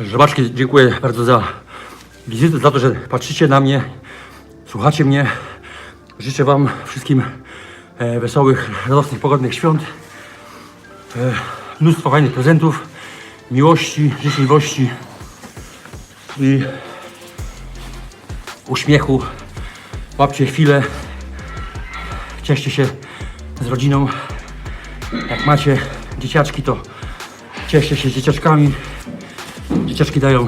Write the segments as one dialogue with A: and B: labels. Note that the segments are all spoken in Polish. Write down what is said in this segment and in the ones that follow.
A: Żobaczki, dziękuję bardzo za wizytę, za to, że patrzycie na mnie, słuchacie mnie. Życzę Wam wszystkim e, wesołych, radosnych, pogodnych świąt. E, mnóstwo fajnych prezentów, miłości, życzliwości i uśmiechu. Łapcie chwilę, cieszcie się z rodziną. Jak macie dzieciaczki, to cieszcie się z dzieciaczkami. Dzieciaczki dają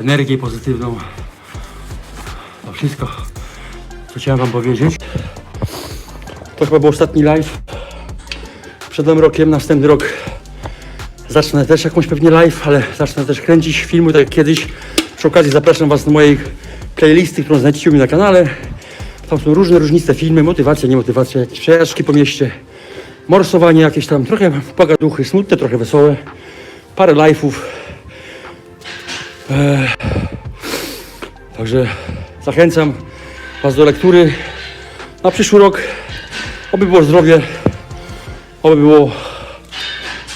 A: energię pozytywną. To wszystko, co chciałem Wam powiedzieć. To chyba był ostatni live. Przed nowym rokiem, następny rok zacznę też jakąś pewnie live, ale zacznę też kręcić filmy, tak jak kiedyś. Przy okazji zapraszam Was do mojej playlisty, którą znajdziecie u mnie na kanale. Tam są różne, różniste filmy, motywacja, niemotywacja, jakieś przejażdżki po mieście, morsowanie jakieś tam, trochę pogaduchy, smutne, trochę wesołe, parę live'ów. Także zachęcam Was do lektury na przyszły rok. Oby było zdrowie, oby było,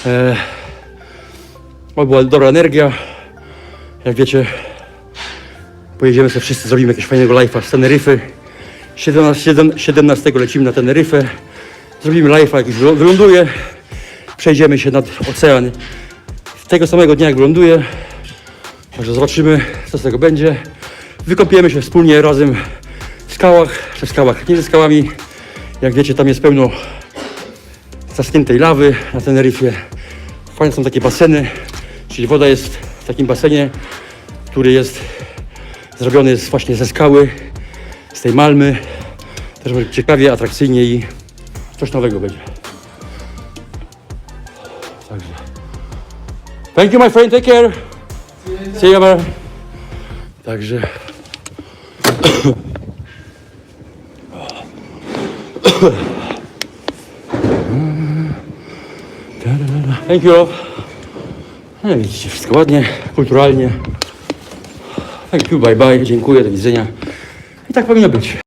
A: e, oby była dobra energia. Jak wiecie, pojedziemy sobie wszyscy, zrobimy jakiegoś fajnego live'a z Teneryfy. 17, 7 17 lecimy na Teneryfę. Zrobimy live'a, jakiś wylo- wyląduje. Przejdziemy się nad ocean tego samego dnia, jak wyląduje. Także zobaczymy, co z tego będzie. Wykąpiemy się wspólnie razem w skałach, w skałach, nie ze skałami. Jak wiecie, tam jest pełno zaschniętej lawy na Teneryfie. Fajne są takie baseny, czyli woda jest w takim basenie, który jest zrobiony jest właśnie ze skały, z tej malmy. Też będzie ciekawie, atrakcyjnie i coś nowego będzie. Także. Thank you my friend, take care. See you, man. Także. Thank you. No widzicie, wszystko ładnie, kulturalnie. Thank you, bye bye, dziękuję, do widzenia. I tak powinno być.